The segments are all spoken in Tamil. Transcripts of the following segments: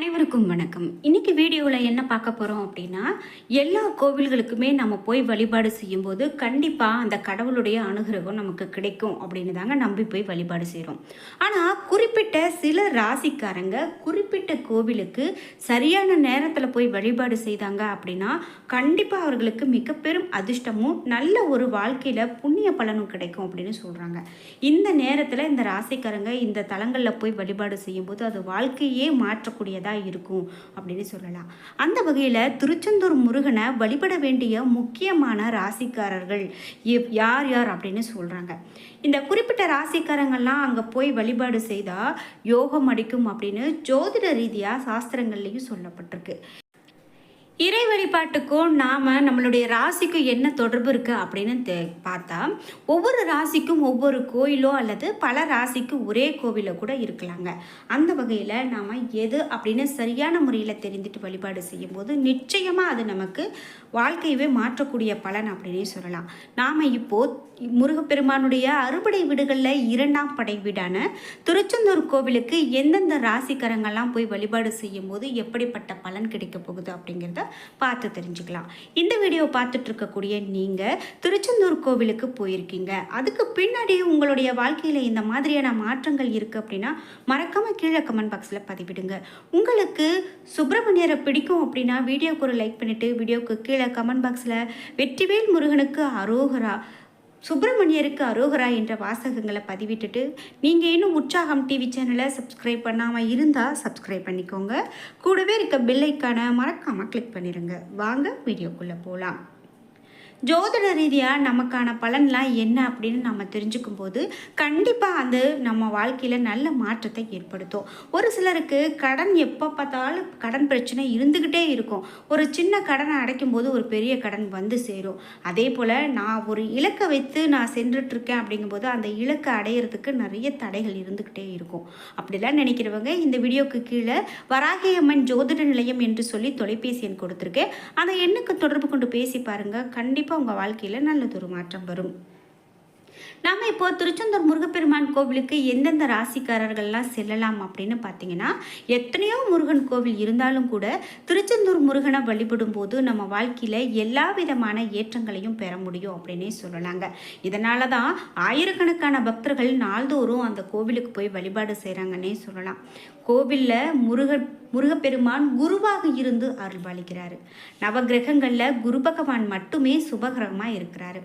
அனைவருக்கும் வணக்கம். இன்னைக்கு வீடியோவில் என்ன பார்க்க போகிறோம் அப்படின்னா எல்லா கோவில்களுக்குமே நம்ம போய் வழிபாடு செய்யும்போது கண்டிப்பாக அந்த கடவுளுடைய அனுகிரகம் நமக்கு கிடைக்கும் அப்படின்னு தாங்க நம்பி போய் வழிபாடு செய்கிறோம் ஆனால் குறிப்பிட்ட சில ராசிக்காரங்க குறிப்பிட்ட கோவிலுக்கு சரியான நேரத்தில் போய் வழிபாடு செய்தாங்க அப்படின்னா கண்டிப்பாக அவர்களுக்கு மிக பெரும் அதிர்ஷ்டமும் நல்ல ஒரு வாழ்க்கையில் புண்ணிய பலனும் கிடைக்கும் அப்படின்னு சொல்கிறாங்க இந்த நேரத்தில் இந்த ராசிக்காரங்க இந்த தலங்களில் போய் வழிபாடு செய்யும்போது அது வாழ்க்கையே மாற்றக்கூடியதாக இருக்கும் அப்படின்னு சொல்லலாம். அந்த வகையில் திருச்செந்தூர் முருகனை வழிபட வேண்டிய முக்கியமான ராசிக்காரர்கள் யார் யார் அப்படின்னு சொல்கிறாங்க இந்த குறிப்பிட்ட ராசிக்காரங்கள்லாம் அங்கே போய் வழிபாடு செய்தால் யோகம் அடிக்கும் அப்படின்னு ஜோதிட ரீதியாக சாஸ்திரங்கள்லேயும் சொல்லப்பட்டிருக்கு. இறை வழிபாட்டுக்கும் நாம் நம்மளுடைய ராசிக்கும் என்ன தொடர்பு இருக்குது அப்படின்னு தெ- பார்த்தா ஒவ்வொரு ராசிக்கும் ஒவ்வொரு கோயிலோ அல்லது பல ராசிக்கு ஒரே கோவிலோ கூட இருக்கலாங்க. அந்த வகையில் நாம் எது அப்படின்னு சரியான முறையில் தெரிந்துட்டு வழிபாடு செய்யும்போது நிச்சயமாக அது நமக்கு வாழ்க்கையவே மாற்றக்கூடிய பலன் அப்படின்னே சொல்லலாம். நாம் இப்போது முருகப்பெருமானுடைய அறுபடை வீடுகளில் இரண்டாம் படை வீடான திருச்செந்தூர் கோவிலுக்கு எந்தெந்த ராசிக்காரங்கள்லாம் போய் வழிபாடு செய்யும்போது எப்படிப்பட்ட பலன் கிடைக்க போகுது அப்படிங்கிறத பார்த்து தெரிஞ்சுக்கலாம். இந்த வீடியோ பார்த்துட்டு இருக்கக்கூடிய நீங்கள் திருச்செந்தூர் கோவிலுக்கு போயிருக்கீங்க. அதுக்கு பின்னாடி உங்களுடைய வாழ்க்கையில் இந்த மாதிரியான மாற்றங்கள் இருக்குது அப்படின்னா மறக்காமல் கீழே கமெண்ட் பாக்ஸில் பதிவிடுங்க. உங்களுக்கு சுப்பிரமணியரை பிடிக்கும் அப்படின்னா வீடியோக்கு ஒரு லைக் பண்ணிவிட்டு வீடியோக்கு கீழே கமெண்ட் பாக்ஸில் வெற்றிவேல் முருகனுக்கு அரோகரா சுப்பிரமணியருக்கு அரோகரா என்ற வாசகங்களை பதிவிட்டுட்டு நீங்கள் இன்னும் உற்சாகம் டிவி சேனலை சப்ஸ்கிரைப் பண்ணாமல் இருந்தால் சப்ஸ்கிரைப் பண்ணிக்கோங்க. கூடவே இருக்க பெல்லைக்கான மறக்காமல் கிளிக் பண்ணிடுங்க வாங்க வீடியோக்குள்ளே போகலாம் ஜோதிட ரீதியாக நமக்கான பலன்லாம் என்ன அப்படின்னு நம்ம தெரிஞ்சுக்கும் போது கண்டிப்பாக அது நம்ம வாழ்க்கையில் நல்ல மாற்றத்தை ஏற்படுத்தும். ஒரு சிலருக்கு கடன் எப்போ பார்த்தாலும் கடன் பிரச்சனை இருந்துக்கிட்டே இருக்கும். ஒரு சின்ன கடனை அடைக்கும் போது ஒரு பெரிய கடன் வந்து சேரும். அதே போல் நான் ஒரு இலக்கை வைத்து நான் சென்றுட்ருக்கேன் அப்படிங்கும்போது அந்த இலக்கை அடையிறதுக்கு நிறைய தடைகள் இருந்துக்கிட்டே இருக்கும். அப்படிலாம் நினைக்கிறவங்க இந்த வீடியோக்கு கீழே வராகியம்மன் ஜோதிட நிலையம் என்று சொல்லி தொலைபேசி எண் கொடுத்துருக்கேன். அந்த எண்ணுக்கு தொடர்பு கொண்டு பேசி பாருங்கள் கண்டிப்பாக உங்கள் வாழ்க்கையில் நல்லதொரு மாற்றம் வரும். நாம் இப்போ திருச்செந்தூர் முருகப்பெருமான் கோவிலுக்கு எந்தெந்த ராசிக்காரர்கள்லாம் செல்லலாம் அப்படின்னு பார்த்தீங்கன்னா எத்தனையோ முருகன் கோவில் இருந்தாலும் கூட திருச்செந்தூர் முருகனை வழிபடும் போது நம்ம வாழ்க்கையில் எல்லா விதமான ஏற்றங்களையும் பெற முடியும் அப்படின்னே சொல்லலாங்க. இதனால தான் ஆயிரக்கணக்கான பக்தர்கள் நாள்தோறும் அந்த கோவிலுக்கு போய் வழிபாடு செய்கிறாங்கன்னே சொல்லலாம். கோவிலில் முருகன் முருகப்பெருமான் குருவாக இருந்து அருள்வாளிக்கிறாரு நவகிரகங்களில் குரு பகவான் மட்டுமே சுபகிரகமாக இருக்கிறாரு.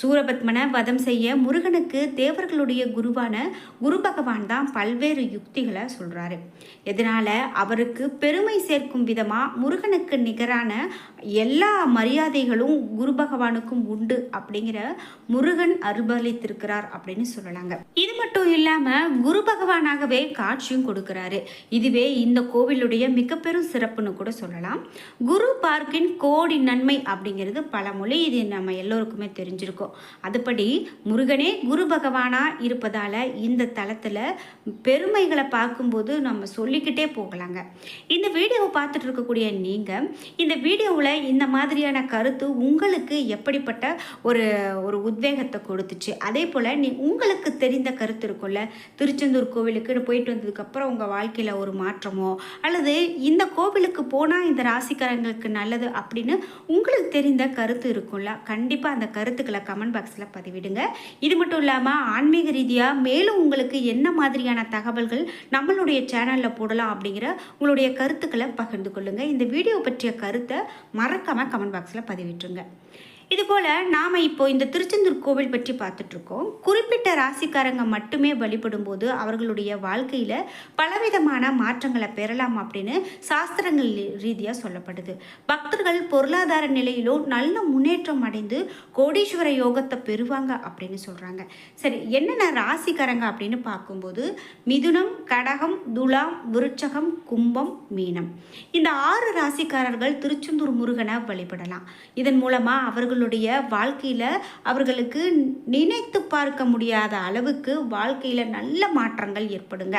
சூரபத்மனை வதம் செய்ய முருகனுக்கு தேவர்களுடைய குருவான குரு பகவான் தான் பல்வேறு யுக்திகளை சொல்கிறாரு இதனால் அவருக்கு பெருமை சேர்க்கும் விதமாக முருகனுக்கு நிகரான எல்லா மரியாதைகளும் குரு பகவானுக்கும் உண்டு அப்படிங்கிற முருகன் அருள்பளித்திருக்கிறார் அப்படின்னு சொல்லலாங்க. இது மட்டும் இல்லாமல் குரு பகவானாகவே காட்சியும் கொடுக்கிறாரு. இதுவே இந்த கோவிலுடைய மிக பெரும் சிறப்புன்னு கூட சொல்லலாம். குரு பார்க்கின் கோடி நன்மை அப்படிங்கிறது பழமொழி இது நம்ம எல்லோருக்குமே தெரிஞ்சிருக்கோம். அதுபடி முருகனே குரு பகவானா இருப்பதால இந்த தளத்தில் பெருமைகளை பார்க்கும்போது நம்ம சொல்லிக்கிட்டே போகலாங்க. இந்த வீடியோவை பார்த்துட்டு இருக்கக்கூடிய நீங்கள் இந்த வீடியோவில் இந்த மாதிரியான கருத்து உங்களுக்கு எப்படிப்பட்ட ஒரு ஒரு உத்வேகத்தை கொடுத்துச்சு? அதே போல் நீ உங்களுக்கு தெரிந்த கருத்து இருக்கும்ல திருச்செந்தூர் கோவிலுக்கு போயிட்டு வந்ததுக்கப்புறம் உங்கள் வாழ்க்கையில் ஒரு மாற்றமோ அல்லது இந்த கோவிலுக்கு போனால் இந்த ராசிக்காரங்களுக்கு நல்லது அப்படின்னு உங்களுக்கு தெரிந்த கருத்து இருக்கும்ல கண்டிப்பாக அந்த கருத்துக்களை கமெண்ட் பாக்ஸில் பதிவிடுங்க. இது மட்டும் இல்லாமல் ஆன்மீக ரீதியாக மேலும் உங்களுக்கு என்ன மாதிரியான தகவல்கள் நம்மளுடைய சேனலில் போடலாம் அப்படிங்கிற உங்களுடைய கருத்துக்களை பகிர்ந்து கொள்ளுங்கள் இந்த வீடியோ பற்றிய கருத்தை மறக்காமல் கமெண்ட் பாக்ஸில் பதிவிட்டுருங்க. இதுபோல் நாம் இப்போ இந்த திருச்செந்தூர் கோவில் பற்றி பார்த்துட்ருக்கோம். குறிப்பிட்ட ராசிக்காரங்க மட்டுமே வழிபடும் போது அவர்களுடைய வாழ்க்கையில் பலவிதமான மாற்றங்களை பெறலாம் அப்படின்னு சாஸ்திரங்கள் ரீதியாக சொல்லப்படுது. பக்தர்கள் பொருளாதார நிலையிலோ நல்ல முன்னேற்றம் அடைந்து கோடீஸ்வர யோகத்தை பெறுவாங்க அப்படின்னு சொல்கிறாங்க சரி என்னென்ன ராசிக்காரங்க அப்படின்னு பார்க்கும்போது மிதுனம் கடகம் துலாம் விருச்சகம் கும்பம் மீனம். இந்த ஆறு ராசிக்காரர்கள் திருச்செந்தூர் முருகனை வழிபடலாம். இதன் மூலமாக அவர்களுடைய வாழ்க்கையில் அவர்களுக்கு நினைத்து பார்க்க முடியாத அளவுக்கு வாழ்க்கையில் நல்ல மாற்றங்கள் ஏற்படுங்க.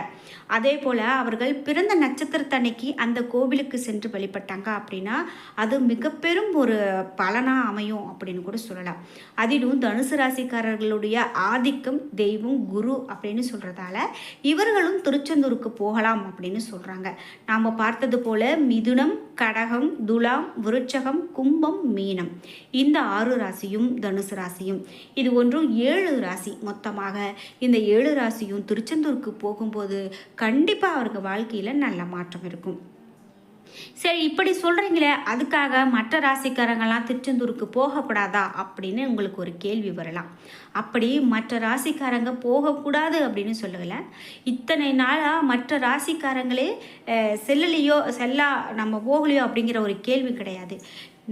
அதே போல் அவர்கள் பிறந்த நட்சத்திரத்தன்னைக்கு அந்த கோவிலுக்கு சென்று வழிபட்டாங்க அப்படின்னா அது மிக பெரும் ஒரு பலனாக அமையும் அப்படின்னு கூட சொல்லலாம். அதிலும் தனுசு ராசிக்காரர்களுடைய ஆதிக்கம் தெய்வம் குரு அப்படின்னு சொல்கிறதால இவர்களும் திருச்செந்தூருக்கு போகலாம் அப்படின்னு சொல்கிறாங்க நாம் பார்த்தது போல மிதுனம் கடகம் துலாம் விருட்சகம் கும்பம் மீனம். இந்த ஆறு ராசியும் தனுசு ராசியும். இது ஒன்றும் ஏழு ராசி மொத்தமாக. இந்த ஏழு ராசியும் திருச்செந்தூருக்கு போகும்போது கண்டிப்பாக அவருக்கு வாழ்க்கையில் நல்ல மாற்றம் இருக்கும். சரி இப்படி சொல்கிறீங்களே அதுக்காக மற்ற ராசிக்காரங்கெல்லாம் திருச்செந்தூருக்கு போகக்கூடாதா? அப்படின்னு உங்களுக்கு ஒரு கேள்வி வரலாம். அப்படி மற்ற ராசிக்காரங்க போகக்கூடாது அப்படின்னு சொல்லலை. இத்தனை நாளாக மற்ற ராசிக்காரங்களே செல்லலையோ செல்லா நம்ம போகலையோ அப்படிங்கிற ஒரு கேள்வி கிடையாது.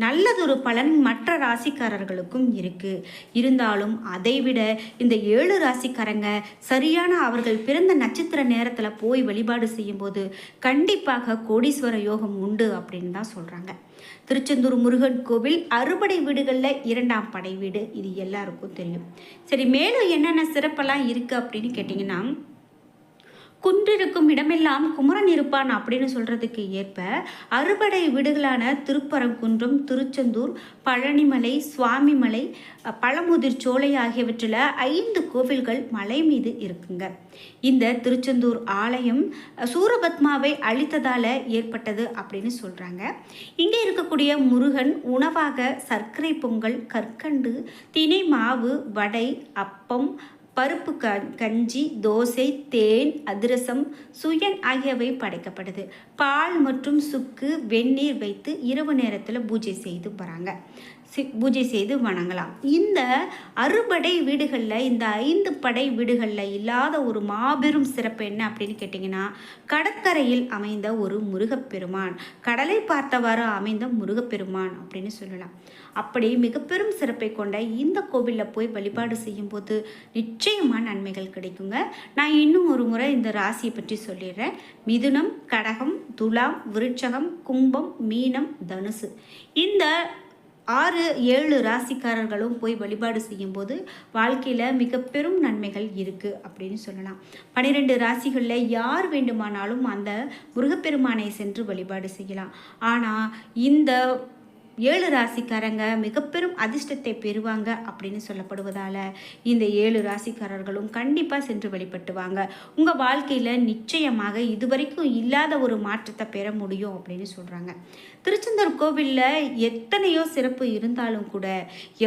நல்லதொரு பலன் மற்ற ராசிக்காரர்களுக்கும் இருக்கு. இருந்தாலும் அதைவிட இந்த ஏழு ராசிக்காரங்க சரியான அவர்கள் பிறந்த நட்சத்திர நேரத்தில் போய் வழிபாடு செய்யும்போது கண்டிப்பாக கோடீஸ்வர யோகம் உண்டு அப்படின்னு தான் சொல்கிறாங்க திருச்செந்தூர் முருகன் கோவில் அறுபடை வீடுகளில் இரண்டாம் படை வீடு. இது எல்லாருக்கும் தெரியும். சரி மேலும் என்னென்ன சிறப்பெல்லாம் இருக்குது அப்படின்னு கேட்டிங்கன்னா குன்றிருக்கும் இடமெல்லாம் குமரன் இருப்பான் அப்படின்னு சொல்கிறதுக்கு ஏற்ப அறுபடை வீடுகளான திருப்பரங்குன்றம் திருச்செந்தூர் பழனிமலை சுவாமிமலை பழமுதிர் சோலை ஆகியவற்றில் ஐந்து கோவில்கள் மலை மீது இருக்குங்க. இந்த திருச்செந்தூர் ஆலயம் சூரபத்மாவை அழித்ததால் ஏற்பட்டது அப்படின்னு சொல்கிறாங்க இங்கே இருக்கக்கூடிய முருகன் உணவாக சர்க்கரை பொங்கல் கற்கண்டு தினை மாவு வடை அப்பம் பருப்பு க கஞ்சி தோசை தேன் அதிரசம் சுயன் ஆகியவை படைக்கப்படுது. பால் மற்றும் சுக்கு வெந்நீர் வைத்து இரவு நேரத்தில் பூஜை செய்து போகிறாங்க பூஜை செய்து வணங்கலாம். இந்த அறுபடை வீடுகளில் இந்த ஐந்து படை வீடுகளில் இல்லாத ஒரு மாபெரும் சிறப்பு என்ன அப்படின்னு கேட்டிங்கன்னா கடற்கரையில் அமைந்த ஒரு முருகப்பெருமான். கடலை பார்த்தவாறு அமைந்த முருகப்பெருமான் அப்படின்னு சொல்லலாம். அப்படி மிக பெரும் சிறப்பை கொண்ட இந்த கோவிலில் போய் வழிபாடு செய்யும்போது நிச்சயமாக நன்மைகள் கிடைக்குங்க. நான் இன்னும் ஒரு முறை இந்த ராசியை பற்றி சொல்லிடுறேன். மிதுனம் கடகம் துலாம் விருட்சகம் கும்பம் மீனம் தனுசு. இந்த ஆறு ஏழு ராசிக்காரர்களும் போய் வழிபாடு செய்யும்போது வாழ்க்கையில் மிக பெரும் நன்மைகள் இருக்குது அப்படின்னு சொல்லலாம். பன்னிரெண்டு ராசிகளில் யார் வேண்டுமானாலும் அந்த முருகப்பெருமானை சென்று வழிபாடு செய்யலாம். ஆனால் இந்த ஏழு ராசிக்காரங்க மிக பெரும் அதிர்ஷ்டத்தை பெறுவாங்க அப்படின்னு சொல்லப்படுவதால் இந்த ஏழு ராசிக்காரர்களும் கண்டிப்பாக சென்று வழிபட்டுவாங்க உங்கள் வாழ்க்கையில் நிச்சயமாக இதுவரைக்கும் இல்லாத ஒரு மாற்றத்தை பெற முடியும் அப்படின்னு சொல்கிறாங்க திருச்செந்தூர் கோவிலில் எத்தனையோ சிறப்பு இருந்தாலும் கூட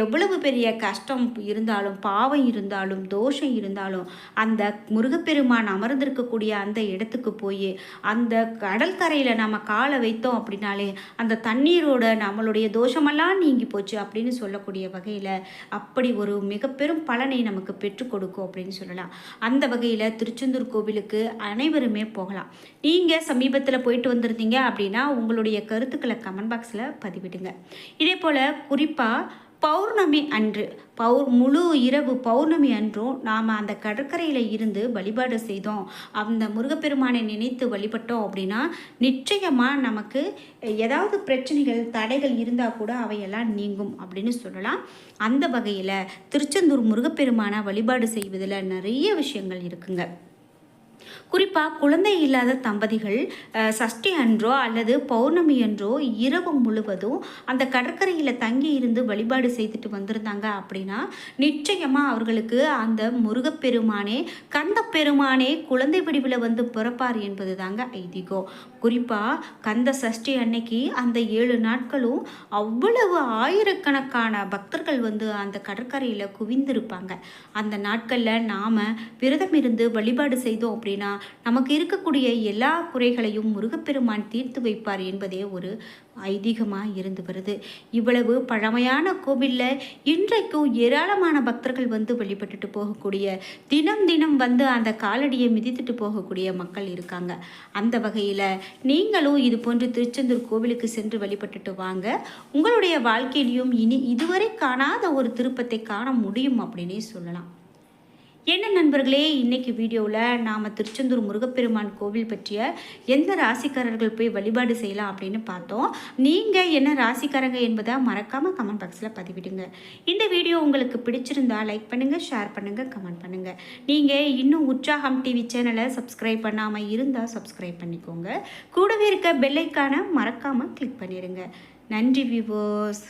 எவ்வளவு பெரிய கஷ்டம் இருந்தாலும் பாவம் இருந்தாலும் தோஷம் இருந்தாலும் அந்த முருகப்பெருமான் அமர்ந்திருக்கக்கூடிய அந்த இடத்துக்கு போய் அந்த கடல் கரையில் நம்ம காலை வைத்தோம் அப்படின்னாலே அந்த தண்ணீரோட நம்மளுடைய தோஷமெல்லாம் நீங்கி போச்சு அப்படின்னு சொல்லக்கூடிய வகையில் அப்படி ஒரு மிக பெரும் பலனை நமக்கு பெற்றுக் கொடுக்கும் அப்படின்னு சொல்லலாம். அந்த வகையில் திருச்செந்தூர் கோவிலுக்கு அனைவருமே போகலாம். நீங்கள் சமீபத்தில் போயிட்டு வந்திருந்தீங்க அப்படின்னா உங்களுடைய கருத்துக்களை கமெண்ட் பாக்ஸில் பதிவிடுங்க. இதே போல் குறிப்பாக பௌர்ணமி அன்று பௌர் முழு இரவு பௌர்ணமி அன்றும் நாம் அந்த கடற்கரையில் இருந்து வழிபாடு செய்தோம். அந்த முருகப்பெருமானை நினைத்து வழிபட்டோம் அப்படின்னா நிச்சயமாக நமக்கு ஏதாவது பிரச்சனைகள் தடைகள் இருந்தால் கூட அவையெல்லாம் நீங்கும் அப்படின்னு சொல்லலாம். அந்த வகையில் திருச்செந்தூர் முருகப்பெருமானை வழிபாடு செய்வதில் நிறைய விஷயங்கள் இருக்குங்க. குறிப்பாக குழந்தை இல்லாத தம்பதிகள் சஷ்டி அன்றோ அல்லது பௌர்ணமி அன்றோ இரவு முழுவதும் அந்த கடற்கரையில் தங்கி இருந்து வழிபாடு செய்துட்டு வந்திருந்தாங்க அப்படின்னா நிச்சயமாக அவர்களுக்கு அந்த முருகப்பெருமானே கந்த பெருமானே குழந்தை வடிவில் வந்து பிறப்பார் என்பது தாங்க ஐதீகம் குறிப்பாக கந்த சஷ்டி அன்னைக்கு அந்த ஏழு நாட்களும் அவ்வளவு ஆயிரக்கணக்கான பக்தர்கள் வந்து அந்த கடற்கரையில் குவிந்திருப்பாங்க. அந்த நாட்களில் நாம் விரதம் இருந்து வழிபாடு செய்தோம் அப்படின்னா நமக்கு இருக்கக்கூடிய எல்லா குறைகளையும் முருகப்பெருமான் தீர்த்து வைப்பார் என்பதே ஒரு ஐதீகமாக இருந்து வருது. இவ்வளவு பழமையான கோவிலில் இன்றைக்கும் ஏராளமான பக்தர்கள் வந்து வழிபட்டுட்டு போகக்கூடிய தினம் தினம் வந்து அந்த காலடியை மிதித்துட்டு போகக்கூடிய மக்கள் இருக்காங்க. அந்த வகையில் நீங்களும் இது போன்று திருச்செந்தூர் கோவிலுக்கு சென்று வழிபட்டுட்டு வாங்க. உங்களுடைய வாழ்க்கையிலையும் இனி இதுவரை காணாத ஒரு திருப்பத்தை காண முடியும் அப்படின்னே சொல்லலாம். என்ன நண்பர்களே இன்றைக்கி வீடியோவில் நாம் திருச்செந்தூர் முருகப்பெருமான் கோவில் பற்றிய எந்த ராசிக்காரர்கள் போய் வழிபாடு செய்யலாம் அப்படின்னு பார்த்தோம். நீங்கள் என்ன ராசிக்காரங்க என்பதை மறக்காமல் கமெண்ட் பாக்ஸில் பதிவிடுங்க. இந்த வீடியோ உங்களுக்கு பிடிச்சிருந்தா லைக் பண்ணுங்கள் ஷேர் பண்ணுங்கள் கமெண்ட் பண்ணுங்கள் நீங்கள் இன்னும் உற்சாகம் டிவி சேனலை சப்ஸ்கிரைப் பண்ணாமல் இருந்தால் சப்ஸ்கிரைப் பண்ணிக்கோங்க. கூடவே இருக்க பெல்லைக்கான மறக்காமல் கிளிக் பண்ணிடுங்க நன்றி விவோஸ்